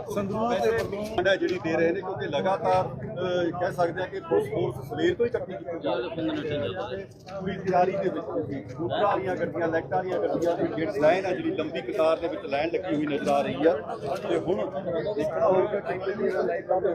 ਸਾਡਾ ਜਿਹੜੀ ਦੇ ਰਹੇ ਨੇ ਕਿਉਂਕਿ ਲਗਾਤਾਰ ਕਹਿ ਸਕਦੇ ਆ ਕਿ ਫੋਰਸ ਫੋਰਸ ਸਵੇਰ ਤੋਂ ਹੀ ਇਕੱਠੀ ਕੀਤੀ ਜਾ ਰਹੀ ਹੈ ਪੂਰੀ ਤਿਆਰੀ ਦੇ ਵਿੱਚ ਦੂਸਰਾ ਵਾਲੀਆਂ ਗੱਡੀਆਂ ਲੈਕਟਾਂ ਵਾਲੀਆਂ ਗੱਡੀਆਂ ਦੀ ਜਿਹੜੀ ਲਾਈਨ ਆ ਜਿਹੜੀ ਲੰਬੀ ਕਤਾਰ ਦੇ ਵਿੱਚ ਲਾਈਨ ਲੱਗੀ ਹੋਈ ਨਜ਼ਰ ਆ ਰਹੀ ਆ। ਤੇ ਹੁਣ ਦੇਖਣਾ ਹੋਊਗਾ ਕਿ ਕਿੰਨੀ ਲਾਈਨਾਂ ਦੇ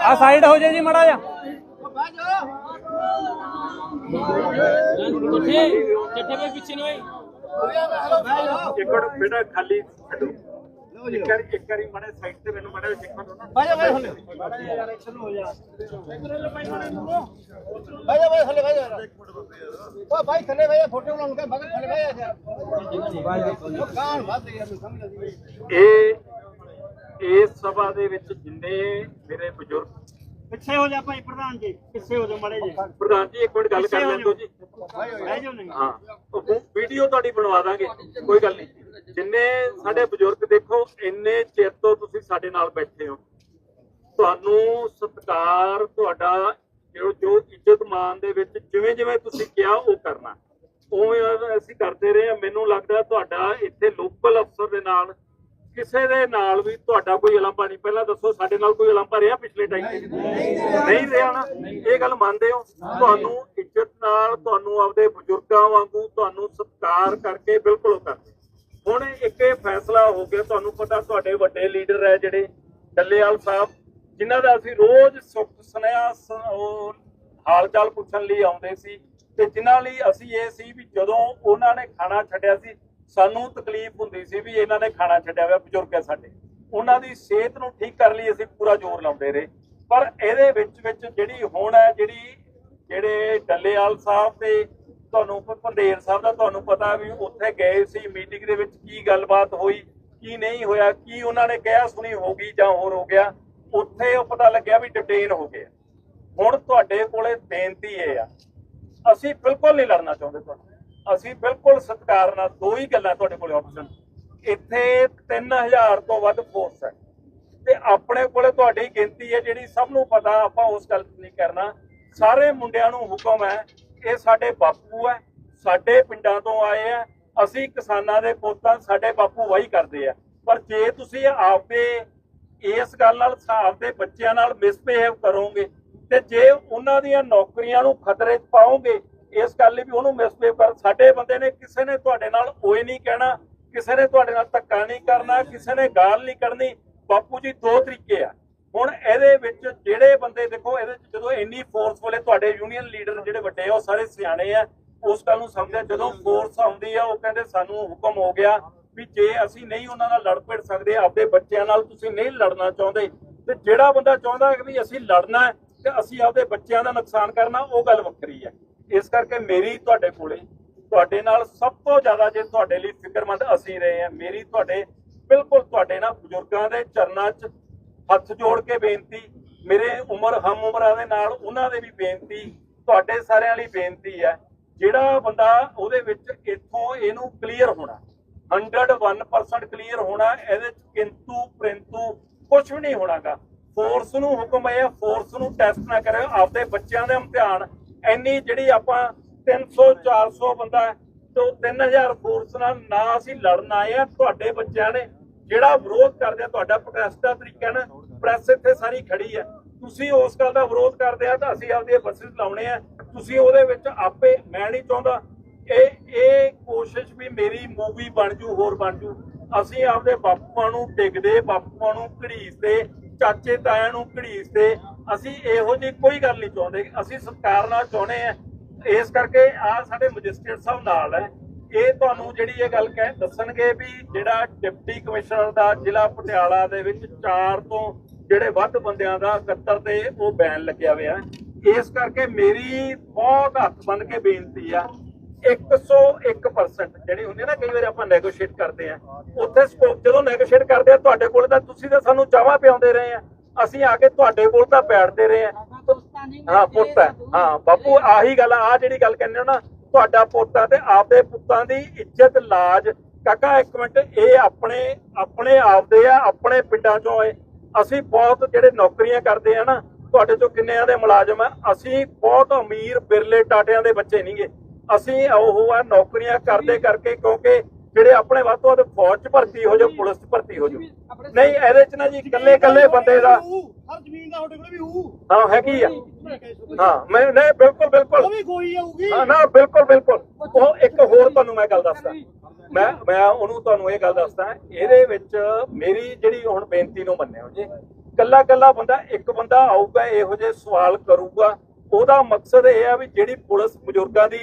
ਆ ਸਾਈਡ ਹੋ ਜਾ ਜੀ ਮੜਾ ਜਾ ਚਿੱਠੇ ਚਿੱਠੇ ਦੇ ਪਿੱਛੇ ਨੂੰ ਆਈ ਇੱਕ ਮਿੰਟ ਬੇਟਾ ਖਾਲੀ ਛੱਡੋ। ਇੱਕ ਵਾਰੀ ਇੱਕ ਵਾਰੀ ਮੜੇ ਸਾਈਡ ਤੇ ਮੈਨੂੰ ਮੜੇ ਦੇਖਣ ਦੋ ਨਾ। ਬਾਜਾ ਬਾਜਾ ਥੱਲੇ। ਬਾਜਾ ਯਾਰ ਐਕਸ਼ਨ ਹੋ ਜਾ। ਬਾਜਾ ਬਾਜਾ ਥੱਲੇ ਬਾਜਾ ਓ ਭਾਈ ਥੱਲੇ ਬਾਜਾ ਫੋਟੋ ਬਣਾਉਣ ਕੇ ਬਗਲ ਥੱਲੇ ਬਾਜਾ ਯਾਰ ਬਾਜਾ ਕਾਨ ਵੱਧ ਯਾਰ ਸਮਝ ਲੱਗੀ ਇਹ ਇਸ ਸਭਾ ਦੇ ਵਿੱਚ ਜਿੰਨੇ ਮੇਰੇ ਬਜ਼ੁਰਗ ਪਿੱਛੇ ਹੋ ਜਾ ਭਾਈ ਪ੍ਰਧਾਨ ਜੀ ਪਿੱਛੇ ਹੋ ਜਾ ਮੜੇ ਜੀ ਪ੍ਰਧਾਨ ਜੀ ਇੱਕ ਮਿੰਟ ਗੱਲ ਕਰ ਲੈਣ ਦਿਓ ਜੀ। ਬਹਿ ਜਾਓ ਨਹੀਂ। ਹਾਂ ਉਹ ਵੀਡੀਓ ਤੁਹਾਡੀ ਬਣਵਾ ਦਾਂਗੇ ਕੋਈ ਗੱਲ ਨਹੀਂ। ਜਿੰਨੇ ਸਾਡੇ ਬਜ਼ੁਰਗ ਦੇਖੋ ਇੰਨੇ ਚਿਰ ਤੋਂ ਤੁਸੀਂ ਸਾਡੇ ਨਾਲ ਬੈਠੇ ਹੋ। ਤੁਹਾਨੂੰ ਸਤਿਕਾਰ ਤੁਹਾਡਾ ਜੋ ਜੋ ਇੱਜ਼ਤ ਮਾਨ ਦੇ ਵਿੱਚ ਜਿਵੇਂ ਜਿਵੇਂ ਤੁਸੀਂ ਕਿਹਾ ਉਹ ਕਰਨਾ। ਉਵੇਂ ਅਸੀਂ ਕਰਦੇ ਰਹੇ ਮੈਨੂੰ ਲੱਗਦਾ ਤੁਹਾਡਾ ਇੱਥੇ ਲੋਕਲ ਅਫਸਰ ਦੇ ਨਾਲ ਕਿਸੇ ਦੇ ਨਾਲ ਵੀ ਤੁਹਾਡਾ ਕੋਈ ਉਲੰਭਾ ਨਹੀਂ। ਪਹਿਲਾਂ ਦੱਸੋ, ਸਾਡੇ ਨਾਲ ਕੋਈ ਉਲੰਭਾ ਰਿਹਾ ਪਿਛਲੇ ਟਾਈਮ ਨਹੀਂ ਰਿਹਾ ਨਾ? ਇਹ ਗੱਲ ਮੰਨਦੇ ਹੋ? ਤੁਹਾਨੂੰ ਇੱਜ਼ਤ ਨਾਲ ਤੁਹਾਨੂੰ ਆਪਦੇ ਬਜ਼ੁਰਗਾਂ ਵਾਂਗੂ ਤੁਹਾਨੂੰ ਸਤਿਕਾਰ ਕਰਕੇ ਬਿਲਕੁਲ ਕਰਦੇ। ਹੁਣ ਇੱਕ ਇਹ ਫੈਸਲਾ ਹੋ ਗਿਆ, ਤੁਹਾਨੂੰ ਪਤਾ ਤੁਹਾਡੇ ਵੱਡੇ ਲੀਡਰ ਹੈ ਜਿਹੜੇ ਡੱਲੇਵਾਲ ਸਾਹਿਬ, ਜਿਨ੍ਹਾਂ ਦਾ ਅਸੀਂ ਰੋਜ਼ ਸੁਖ ਸੁਨੇਹਾ ਸ- ਹਾਲ ਚਾਲ ਪੁੱਛਣ ਲਈ ਆਉਂਦੇ ਸੀ। ਤੇ ਜਿਨ੍ਹਾਂ ਲਈ ਅਸੀਂ ਇਹ ਸੀ ਵੀ ਜਦੋਂ ਉਹਨਾਂ ਨੇ ਖਾਣਾ ਛੱਡਿਆ ਸੀ ਸਾਨੂੰ ਤਕਲੀਫ ਹੁੰਦੀ ਸੀ ਵੀ ਇਹਨਾਂ ਨੇ ਖਾਣਾ ਛੱਡਿਆ ਹੋਇਆ ਬਜ਼ੁਰਗ ਹੈ ਸਾਡੇ। ਉਹਨਾਂ ਦੀ ਸਿਹਤ ਨੂੰ ਠੀਕ ਕਰਨ ਲਈ ਅਸੀਂ ਪੂਰਾ ਜ਼ੋਰ ਲਾਉਂਦੇ ਰਹੇ। ਪਰ ਇਹਦੇ ਵਿੱਚ ਵਿੱਚ ਜਿਹੜੀ ਹੁਣ ਹੈ, ਜਿਹੜੀ ਜਿਹੜੇ ਡੱਲੇਵਾਲ ਸਾਹਿਬ ਤੇ ਤੁਹਾਨੂੰ ਭ- ਭੰਡੇਰ ਸਾਹਿਬ ਦਾ ਤੁਹਾਨੂੰ ਪਤਾ ਵੀ ਉੱਥੇ ਗਏ ਸੀ, ਮੀਟਿੰਗ ਦੇ ਵਿੱਚ ਕੀ ਗੱਲਬਾਤ ਹੋਈ, ਕੀ ਨਹੀਂ ਹੋਇਆ, ਕੀ ਉਹਨਾਂ ਨੇ ਕਿਹਾ ਸੁਣੀ ਹੋ ਗਈ ਜਾਂ ਹੋਰ ਹੋ ਗਿਆ, ਉੱਥੇ ਉਹ ਪਤਾ ਲੱਗਿਆ ਵੀ ਡਿਟੇਨ ਹੋ ਗਏ ਹੁਣ ਤੁਹਾਡੇ ਕੋਲੇ ਬੇਨਤੀ ਇਹ ਆ, ਅਸੀਂ ਬਿਲਕੁਲ ਨਹੀਂ ਲੜਨਾ ਚਾਹੁੰਦੇ ਤੁਹਾਨੂੰ। ਅਸੀਂ ਬਿਲਕੁਲ ਸਤਿਕਾਰ ਨਾਲ ਦੋ ਹੀ ਗੱਲਾਂ ਤੁਹਾਡੇ ਕੋਲੇ ਆਪਸ਼ਨ ਇੱਥੇ 3000 ਤੋਂ ਵੱਧ ਫੋਰਸ ਹੈ। ਤੇ ਆਪਣੇ ਕੋਲੇ ਤੁਹਾਡੀ ਗਿਣਤੀ ਹੈ ਜਿਹੜੀ ਸਭ ਨੂੰ ਪਤਾ, ਆਪਾਂ ਉਸ ਗੱਲ ਨਹੀਂ ਕਰਨਾ। ਸਾਰੇ ਮੁੰਡਿਆਂ ਨੂੰ ਹੁਕਮ ਹੈ, ਇਹ ਸਾਡੇ ਬਾਪੂ ਹੈ, ਸਾਡੇ ਪਿੰਡਾਂ ਤੋਂ ਆਏ ਆ ਅਸੀਂ ਕਿਸਾਨਾਂ ਦੇ ਪੁੱਤਾਂ ਸਾਡੇ ਬਾਪੂ ਵਾਹੀ ਕਰਦੇ ਆ। ਪਰ ਜੇ ਤੁਸੀਂ ਆਪਦੇ, ਇਸ ਗੱਲ ਨਾਲ, ਆਪਦੇ ਬੱਚਿਆਂ ਨਾਲ ਮਿਸਬਿਹੇਵ ਕਰੋਗੇ, ਤੇ ਜੇ ਉਹਨਾਂ ਦੀਆਂ ਨੌਕਰੀਆਂ ਨੂੰ ਖਤਰੇ 'ਚ ਪਾਓਗੇ ਇਸ ਗੱਲ ਲਈ ਵੀ ਉਹਨੂੰ ਮਿਸਬਿਹੇਵ ਕਰ ਸਾਡੇ ਬੰਦੇ ਨੇ ਕਿਸੇ ਨੇ ਤੁਹਾਡੇ ਨਾਲ ਓਏ ਨਹੀਂ ਕਹਿਣਾ, ਕਿਸੇ ਨੇ ਤੁਹਾਡੇ ਨਾਲ ਧੱਕਾ ਨਹੀਂ ਕਰਨਾ, ਕਿਸੇ ਨੇ ਗਾਲ ਨਹੀਂ ਕਰਨੀ ਬਾਪੂ ਜੀ, ਦੋ ਤਰੀਕੇ ਆ। ਹੁਣ ਇਹਦੇ ਵਿੱਚ ਜਿਹੜੇ ਬੰਦੇ ਦੇਖੋ, ਇਹਦੇ ਜਦੋਂ ਇੰਨੀ ਫੋਰਸ ਵਾਲੇ ਤੁਹਾਡੇ ਯੂਨੀਅਨ ਲੀਡਰ ਜਿਹੜੇ ਵੱਡੇ ਆ, ਉਹ ਸਾਰੇ ਸਿਆਣੇ ਆ, ਉਸ ਗੱਲ ਨੂੰ ਸਮਝਿਆ। ਜਦੋਂ ਫੋਰਸ ਆਉਂਦੀ ਆ, ਉਹ ਕਹਿੰਦੇ ਸਾਨੂੰ ਹੁਕਮ ਹੋ ਗਿਆ ਵੀ ਜੇ ਅਸੀਂ ਨਹੀਂ ਉਹਨਾਂ ਨਾਲ ਲੜ ਪੜ ਸਕਦੇ, ਆਪਦੇ ਬੱਚਿਆਂ ਨਾਲ ਤੁਸੀਂ ਨਹੀਂ ਲੜਨਾ ਚਾਹੁੰਦੇ, ਤੇ ਜਿਹੜਾ ਬੰਦਾ ਚਾਹੁੰਦਾ ਹੈ ਵੀ ਅਸੀਂ ਲੜਨਾ ਤੇ ਅਸੀਂ ਆਪਦੇ ਬੱਚਿਆਂ ਦਾ ਨੁਕਸਾਨ ਕਰਨਾ, ਉਹ ਗੱਲ ਵੱਖਰੀ ਹੈ। ਇਸ ਕਰਕੇ ਮੇਰੀ ਤੁਹਾਡੇ ਕੋਲੇ, ਤੁਹਾਡੇ ਨਾਲ ਸਭ ਤੋਂ ਜ਼ਿਆਦਾ ਜੇ ਤੁਹਾਡੇ ਲਈ ਫਿਕਰਮੰਦ ਅਸੀਂ ਰਹੇ ਹਾਂ, ਮੇਰੀ ਤੁਹਾਡੇ, ਬਿਲਕੁਲ ਤੁਹਾਡੇ ਨਾਲ ਬਜ਼ੁਰਗਾਂ ਦੇ ਚਰਨਾਂ 'ਚ ਹੱਥ ਜੋੜ ਕੇ ਬੇਨਤੀ, ਮੇਰੇ ਉਮਰ, ਹਮ ਉਮਰਾਂ ਦੇ ਨਾਲ ਉਹਨਾਂ ਦੇ ਵੀ ਬੇਨਤੀ, ਤੁਹਾਡੇ ਸਾਰਿਆਂ ਲਈ ਬੇਨਤੀ ਹੈ, ਜਿਹੜਾ ਬੰਦਾ ਉਹਦੇ ਵਿੱਚ ਇੱਥੋਂ ਇਹਨੂੰ ਕਲੀਅਰ ਹੋਣਾ 101% ਕਲੀਅਰ ਹੋਣਾ, ਇਹਦੇ ਚ ਕਿੰਤੂ ਪ੍ਰਿੰਤੂ ਕੁਝ ਵੀ ਨਹੀਂ ਹੋਣਾਗਾ। ਫੋਰਸ ਨੂੰ ਹੁਕਮ ਹੈ ਫੋਰਸ ਨੂੰ ਟੈਸਟ ਨਾ ਕਰਿਓ, ਆਪਦੇ ਬੱਚਿਆਂ ਦੇ ਇਮਤਿਹਾਨ ਇੰਨੀ ਜਿਹੜੀ ਆਪਾਂ 300 400 ਬੰਦਾ ਹੈ, 3000 ਫੋਰਸ ਨਾਲ ਨਾ ਅਸੀਂ ਲੜਨ ਆਏ ਆ ਤੁਹਾਡੇ ਬੱਚਿਆਂ ਨੇ ਜਿਹੜਾ ਵਿਰੋਧ ਕਰਦੇ ਆ ਤੁਹਾਡਾ ਪ੍ਰੋਟੈਸਟ ਦਾ ਤਰੀਕਾ ਨਾ ਪ੍ਰੈਸ ਇੱਥੇ ਸਾਰੀ ਖੜੀ ਹੈ। ਤੁਸੀਂ ਉਸ ਗੱਲ ਦਾ ਵਿਰੋਧ ਕਰਦੇ ਆ ਤਾਂ ਅਸੀਂ ਆਪਦੀਆਂ ਬੱਸਸ ਲਾਉਣੇ ਆ। ਤੁਸੀਂ ਉਹਦੇ ਵਿੱਚ ਆਪੇ ਮੈਂ ਨਹੀਂ ਚਾਹੁੰਦਾ ਇਹ ਇਹ ਕੋਸ਼ਿਸ਼ ਵੀ ਮੇਰੀ ਮੂਵੀ ਬਣ ਜੂ ਹੋਰ ਬਣ ਜੂ। ਅਸੀਂ ਆਪਦੇ ਬਾਪੂਆਂ ਨੂੰ ਟਿਕਦੇ ਬਾਪੂਆਂ ਨੂੰ ਘੜੀਸਦੇ ਚਾਚੇ ਤਾਇਆਂ ਨੂੰ ਘੜੀਸਦੇ ਅਸੀਂ ਇਹੋ ਜਿਹੀ ਕੋਈ ਗੱਲ ਨਹੀਂ ਚਾਹੁੰਦੇ। ਅਸੀਂ ਸਰਕਾਰ ਨਾਲ ਚਾਹੁੰਦੇ ਆ ਇਸ ਕਰਕੇ ਆ ਸਾਡੇ ਮੈਜਿਸਟ੍ਰੇਟ ਸਾਹਿਬ ਨਾਲ ਹੈ। ਇਹ ਤੁਹਾਨੂੰ ਜਿਹੜੀ ਇਹ ਗੱਲ ਕਹਿ ਦੱਸਣਗੇ ਵੀ ਜਿਹੜਾ ਡਿਪਟੀ ਕਮਿਸ਼ਨਰ ਦਾ ਜ਼ਿਲ੍ਹਾ ਪਟਿਆਲਾ ਦੇ ਵਿੱਚ 4 ਤੋਂ ਜਿਹੜੇ ਵੱਧ ਬੰਦਿਆਂ ਦਾ 71 ਤੇ ਉਹ ਬੈਨ ਲੱਗਿਆ ਹੋਇਆ ਇਸ ਕਰਕੇ ਮੇਰੀ ਬਹੁਤ ਹੱਥ ਬੰਨ ਕੇ ਬੇਨਤੀ ਆ। 101% ਜਿਹੜੀ ਹੁੰਦੀ ਹੈ ਨਾ, ਕਈ ਵਾਰ ਆਪਾਂ ਨੈਗੋਸ਼ੀਏਟ ਕਰਦੇ ਆ ਉੱਥੇ ਸਕੋਪ ਜਦੋਂ ਨੈਗੋਸ਼ੀਏਟ ਕਰਦੇ ਆ, ਤੁਹਾਡੇ ਕੋਲ ਤਾਂ ਤੁਸੀਂ ਤਾਂ ਸਾਨੂੰ ਚਾਹਾਂ ਪਿਆਉਂਦੇ ਰਹੇ ਆ। ਅਸੀਂ ਆ ਕੇ ਤੁਹਾਡੇ ਕੋਲ ਤਾਂ ਬੈਠਦੇ ਰਹੇ ਆ ਹਾਂ ਪੁੱਤ ਹੈ। ਹਾਂ ਬਾਪੂ ਆਹੀ ਗੱਲ ਆ। ਜਿਹੜੀ ਗੱਲ ਕਹਿੰਦੇ ਹੋ ਨਾ ਤੁਹਾਡਾ ਪੁੱਤ ਆ ਤੇ ਆਪਦੇ ਪੁੱਤਾਂ ਦੀ ਇੱਜ਼ਤ ਲਾਜ। ਕਾਕਾ ਇੱਕ ਮਿੰਟ ਇਹ ਆਪਣੇ ਆਪਣੇ ਆਪਦੇ ਆ ਆਪਣੇ ਪਿੰਡਾਂ ਚੋਂ ਏ ਅਸੀਂ ਬਹੁਤ ਜਿਹੜੇ ਨੌਕਰੀਆਂ ਕਰਦੇ ਆ ਨਾ ਤੁਹਾਡੇ ਚੋਂ ਕਿੰਨਿਆਂ ਦੇ ਮੁਲਾਜ਼ਮ ਆ। ਅਸੀਂ ਬਹੁਤ ਅਮੀਰ ਬਿਰਲੇ ਟਾਟਿਆਂ ਦੇ ਬੱਚੇ ਨਹੀਂਗੇ ਅਸੀਂ ਉਹ ਆ ਨੌਕਰੀਆਂ ਕਰਦੇ ਕਰਕੇ ਕਿਉਂਕਿ ਜਿਹੜੇ ਆਪਣੇ ਵੱਧ ਤੋਂ ਵੱਧ ਫੌਜ 'ਚ ਭਰਤੀ ਹੋ ਜਾਓ ਪੁਲਿਸ 'ਚ ਭਰਤੀ ਹੋ ਜਾਓ। ਨਹੀਂ ਇਹਦੇ 'ਚ ਨਾ ਜੀ ਇਕੱਲੇ ਇਕੱਲੇ ਬੰਦੇ ਦਾ ਹਰ ਜ਼ਮੀਨ ਦਾ ਤੁਹਾਡੇ ਕੋਲ ਵੀ ਹੂ ਹਾਂ ਹੈਗੀ ਆ? ਹਾਂ ਮੈਂ ਨਹੀਂ ਬਿਲਕੁਲ ਬਿਲਕੁਲ। ਉਹ ਵੀ ਕੋਈ ਆਊਗੀ। ਹਾਂ ਨਾ ਬਿਲਕੁਲ ਬਿਲਕੁਲ। ਉਹ ਇੱਕ ਹੋਰ ਤੁਹਾਨੂੰ ਮੈਂ ਗੱਲ ਦੱਸਦਾ। ਮੈਂ ਮੈਂ ਉਹਨੂੰ ਤੁਹਾਨੂੰ ਇਹ ਗੱਲ ਦੱਸਦਾ ਇਹਦੇ ਵਿੱਚ ਮੇਰੀ ਜਿਹੜੀ ਹੁਣ ਬੇਨਤੀ ਨੂੰ ਮੰਨਿਓ ਜੀ ਕੱਲਾ ਕੱਲਾ ਬੰਦਾ ਇੱਕ ਬੰਦਾ ਆਊਗਾ ਇਹੋ ਜਿਹੇ ਸਵਾਲ ਕਰੂਗਾ। ਉਹਦਾ ਮਕਸਦ ਇਹ ਆ ਵੀ ਜਿਹੜੀ ਪੁਲਿਸ ਬਜ਼ੁਰਗਾਂ ਦੀ